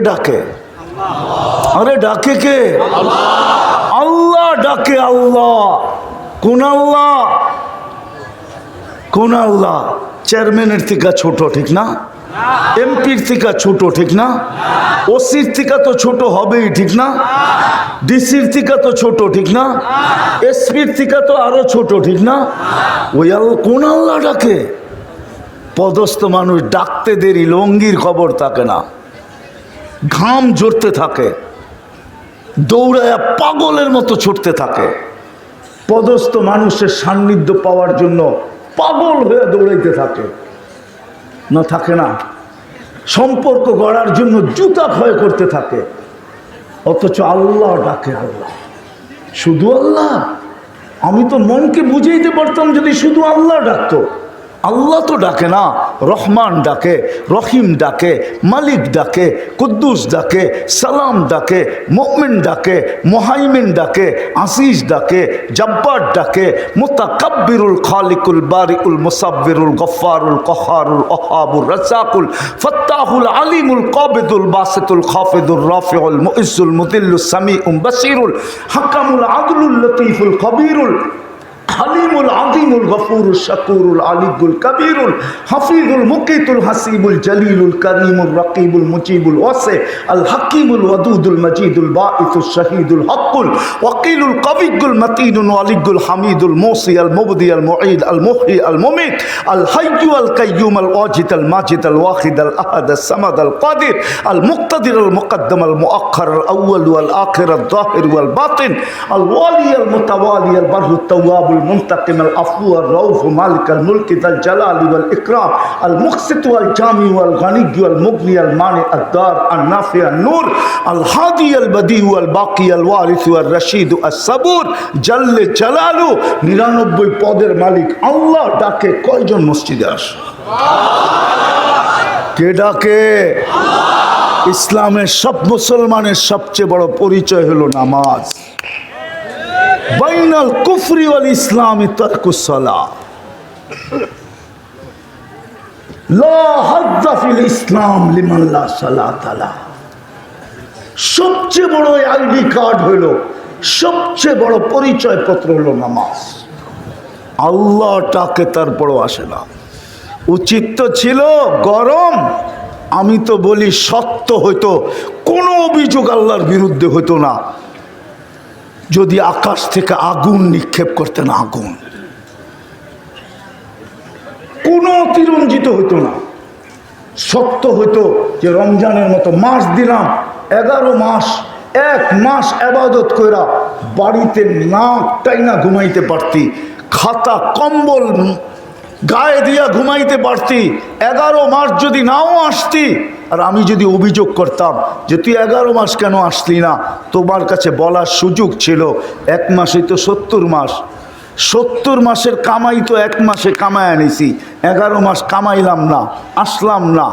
ডাকে? আরে ডাকে কে? আল্লাহ ডাকে আল্লাহ। কোন আল্লাহ? কোন আল্লাহ? চেয়ারম্যানের থেকে ছোট ঠিক না? এমপির থেকে ছোট ঠিক না? ওসির থেকে তো ছোট হবেই ঠিক না? ডিসির থেকে তো ছোট ঠিক না? এসপির থেকে তো আরও ছোট ঠিক না? ওই আল্লাহ কোন আল্লাহ ডাকে? পদস্থ মানুষ ডাকতে দেরি, লঙ্গির খবর থাকে না। ঘাম জড়তে থাকে, দৌড়ায় পাগলের মতো ছুটতে থাকে। পদস্থ মানুষের সান্নিধ্য পাওয়ার জন্য পাগল হয়ে দৌড়াইতে থাকে। না থাকে না। সম্পর্ক গড়ার জন্য জুতা ক্ষয় করতে থাকে। অথচ আল্লাহ ডাকে আল্লাহ। শুধু আল্লাহ? আমি তো মনকে বুঝাইতে পারতাম যদি শুধু আল্লাহ ডাকতো। আল্লাহ তো ডাকে না। রহমান ডাকে, রহিম ডাকে, মালিক ডাকে, কুদ্দুস ডাকে, সালাম ডাকে, মুমিন ডাকে, মোহাইমিন ডাকে, আসিস ডাকে, জব্বার ডাকে, মুতাকাব্বিরুল খালিকুল বারিকুল মুসাব্বিরুল গফফারুল কহারুল ওহাবুর রাসাকুল ফত্তাহুল আলিমুল কাবিদুল বাসিতুল খাফিদুর রাফিউল মুইজ্জুল মুদিল্লুস সামিউম বাসিরুল হাকামুল আদলুল লতীফুল খবীরুল হালিমুল আদিমুল গফুরুল শাকুরুল আলিগুল কবিরুল হাফিজুল মুকিতুল হাসিবুল জলিলুল করিমুল রকিবুল মুজিবুল ওয়াসে আল হাকিমুল ওয়াদুদুল মজিদুল বাঈসুল শহীদুল হকুল ওয়াকিলুল কবিগুল মতিনুল ওয়ালিগুল হামিদুল মোসি আল মুবদি আল মুঈদ আল মুহরি আল মুমিত আল হাইয়ু আল কাইয়ুম আল ওয়াজিদ আল মাজিদ আল ওয়াহিদ আল আহাদ আল সামাদ আল কাদির আল মুক্তাদির আল মুকদ্দম আল মুআخر আল আউয়াল ওয়াল আখির আল যাহির ওয়াল বাতিন আল ওয়ালি আল মুতাওয়ালি আল বারহু التواب المنتقم العفو الرؤوف مالك الملك ذا الجلال والإكرام المقسط والجامع والغني والمغني المانع الدار النافع النور الهادي البديع الباقي الوارث والرشيد الصبور جل جلاله নিরানব্বই পদের মালিক আল্লাহ ডাকে কয়জন মসজিদে আসে কে ডাকে ইসলামের সব মুসলমানের সবচেয়ে বড় পরিচয় হলো নামাজ বাইনাল কুফরি ওয়াল ইসলামী তরকুসলা ইসলাম লিমান লা সালাত আলা সবচেয়ে বড় আইডি কার্ড হইল সবচেয়ে বড় পরিচয় পত্র হলো নামাজ। আল্লাহটাকে তারপরও আসে না। উচিত তো ছিল গরম, আমি তো বলি সত্য হইতো, কোনো অভিযোগ আল্লাহর বিরুদ্ধে হইতো না। যদি আকাশ থেকে আগুন নিক্ষেপ করতেন আগুন, কোনো অতিরঞ্জিত হইতো না। সত্য হইতো যে রমজানের মতো মাস দিলাম, এগারো মাস, এক মাস আবাদত করা বাড়িতে নাকটাই টাইনা ঘুমাইতে পারতি, খাতা, কম্বল গায়ে দিয়া ঘুমাইতে পারতি, এগারো মাস যদি নাও আসতি, আর আমি যদি অভিযোগ করতাম যে তুই এগারো মাস কেন আসলি না, তোমার কাছে বলার সুযোগ ছিল এক মাসে তো সত্তর মাস। সত্তর মাসের কামাই তো এক মাসে কামাই আনিছি, এগারো মাস কামাইলাম না, আসলাম না।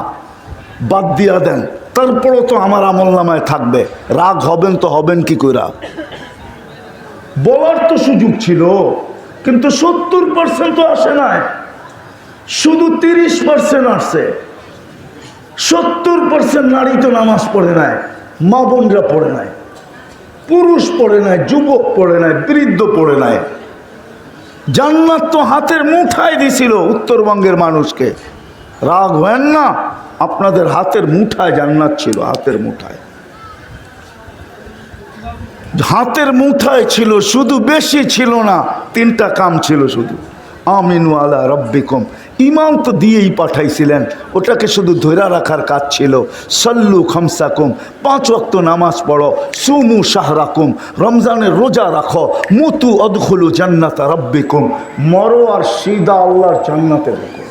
বাদ দিয়া দেন, তারপরও তো আমার আমল নামায় থাকবে, রাগ হবেন তো হবেন কি কইরা। বলার তো সুযোগ ছিল, কিন্তু সত্তর পার্সেন্ট তো আসে নাই। শুধু তিরিশ পার্সেন্ট আসছে। সত্তর পার্সেন্ট নারী তো নামাজ পড়ে নাই, মা বোনরা পড়ে নাই, পুরুষ পড়ে নাই, যুবক পড়ে নাই, বৃদ্ধ পড়ে নাই। জান্নাত তো হাতের মুঠায় দিছিল উত্তরবঙ্গের মানুষকে। রাগ হেন না, আপনাদের হাতের মুঠায় জান্নাত ছিল, হাতের মুঠায়। হাতের মুঠায় ছিল, শুধু বেশি ছিল না, তিনটা কাম ছিল শুধু। আমিনু আলা রব্বিকুম। ইমাম তো দিয়েই পাঠাইছিলেন। ওটাকে শুধু ধৈরা রাখার কাজ ছিল। সল্লু খামসাকুম, পাঁচ অক্ত নামাজ পড়ো, সুমু শাহরাকুম রমজানের রোজা রাখো, মুতু অদখুলু জান্নাতা রব্বিকুম। মরো আর সিদা আল্লাহর জান্নাতে দেখো